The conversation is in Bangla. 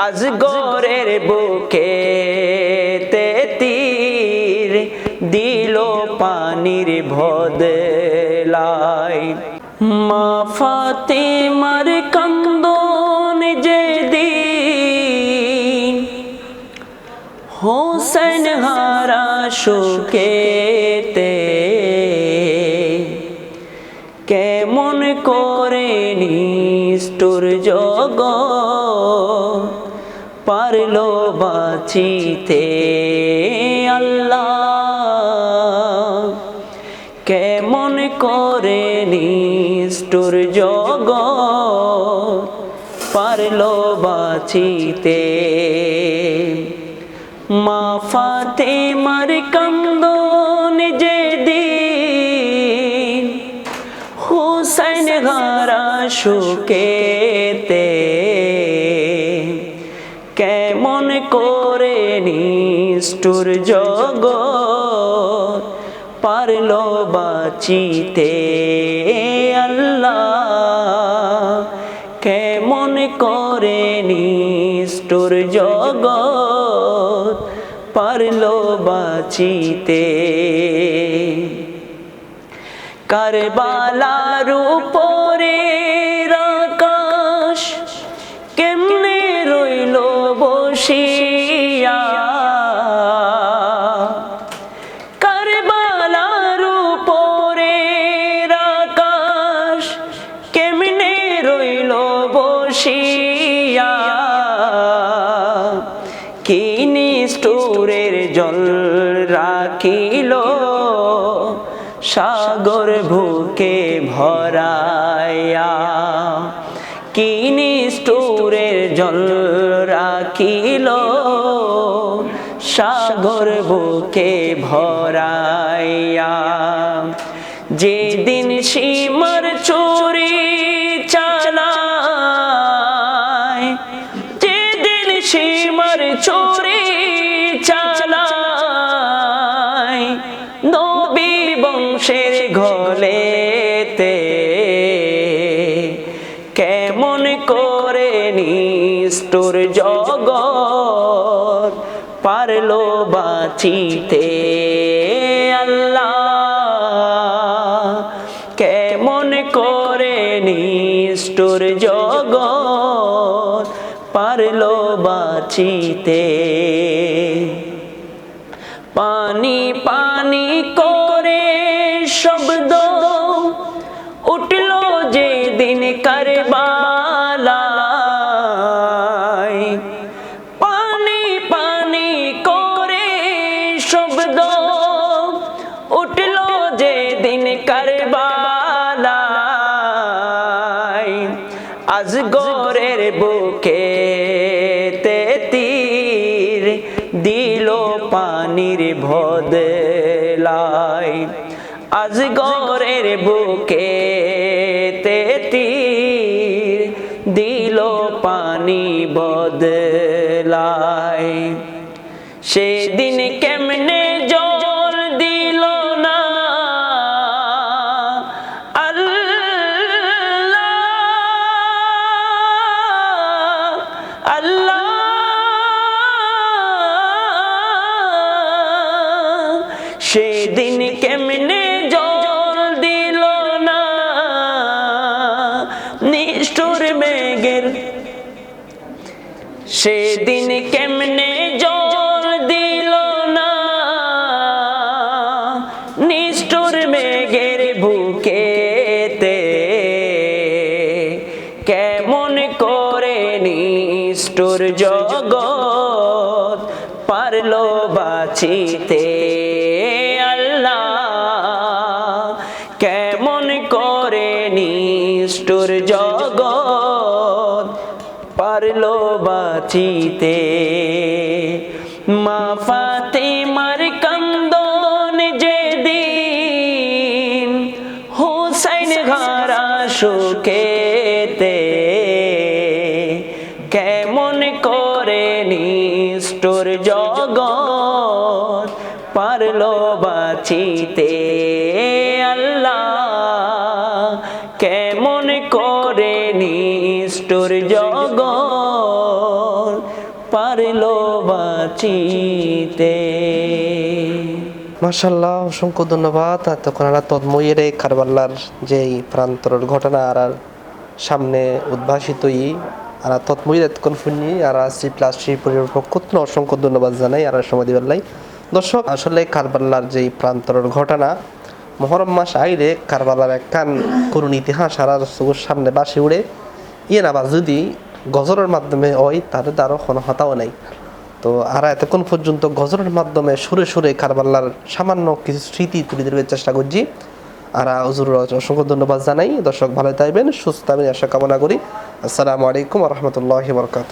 আজগরের বুকে তে তীর দিল পানির ভদলাই মা ফাতেমার কন্দন যে দিন হোসেন হারা শোকেতে কেমন করে নিষ্ঠুর জগৎ পারল বাঁচিতে। আল্লাহ কেমন করে নিষ্ঠুর জগ পারল বাঁচিতে। মা ফাতেমার কান্দন যে দিন, হুসাইন হারা শুকেতে করে নিষ্ঠুর জগ পারল বাঁচিতে আল্লাহ। কেমন করে নিষ্ঠুর জগৎ পারল বাঁচিতে। কারবালার উপরে আকাশ, কেমনে রইল বসিয়া বসিয়া কি নিষ্ঠুরের জল রাখিল, সাগর ভুকে ভরায়া কি নিষ্ঠুরের জল রাখিল, সাগর বুকে ভরাইয়া। যেদিন সীমার চোরি চালায়। নবী বংশের ঘলেতে কেমন করে নিষ্ঠুর জগৎ পারল বাঁচিতে। আল্লাহ বাঁচিতে। পানি পানি করে শব্দ উঠল যে দিন কারবালায়। পানি পানি করে শব্দ উঠল যে দিন কারবালায়। আজ গরের বুকে তে পানির ভদলাই আজ গরের বুকে তে তীর দিল পানি বদলাই সেদিন কেমনে জল দিল না নিষ্ঠুর মেঘের। সেদিন কেমনে জল দিল না নিষ্ঠুর মেঘের বুকেতে কেমন করে নিষ্ঠুর জগৎ পারল বাঁচিতে? নিষ্ঠুর জগৎ পারল বাঁচিতে। মা ফাতেমার কান্দন যে দিন হুসাইন ঘরা সুখেতে। কেমন করে নিষ্ঠুর জগৎ পারল বাঁচিতে। করে নিষ্ঠুর জগৎ পারল বাঁচিতে। মাশাল্লাহ অসংখ্য ধন্যবাদ। এতক্ষণ আলা তন্ময়ের এই কারবাল্লার যেই প্রান্তরের ঘটনা আর আর সামনে উদ্ভাসিতই, আর তৎময়ের এতক্ষণ শুনি আর সি প্লাস সি পরিবারের পক্ষ অসংখ্য ধন্যবাদ জানাই, আর সমাধি বেল্লাই দর্শক, আসলে কারবাল্লার যেই প্রান্তরের ঘটনা মহরম মাস আইলে কারবালার একখান করুণ ইতিহাস আর চোখের সামনে বাসি উড়ে ইয়ে না যদি গজরের মাধ্যমে হয়, তাহলে তারও কোনো হতাও নাই। তো আর এতক্ষণ পর্যন্ত গজরের মাধ্যমে সুরে সুরে কারবাল্লার সামান্য কিছু স্মৃতি তুলে ধরবার চেষ্টা করছি। আর হুজুর অসংখ্য ধন্যবাদ জানাই। দর্শক ভালো থাকবেন, সুস্থ থাকবেন, আশা কামনা করি। আসসালামু আলাইকুম রহমতুল্লাহ বরকাত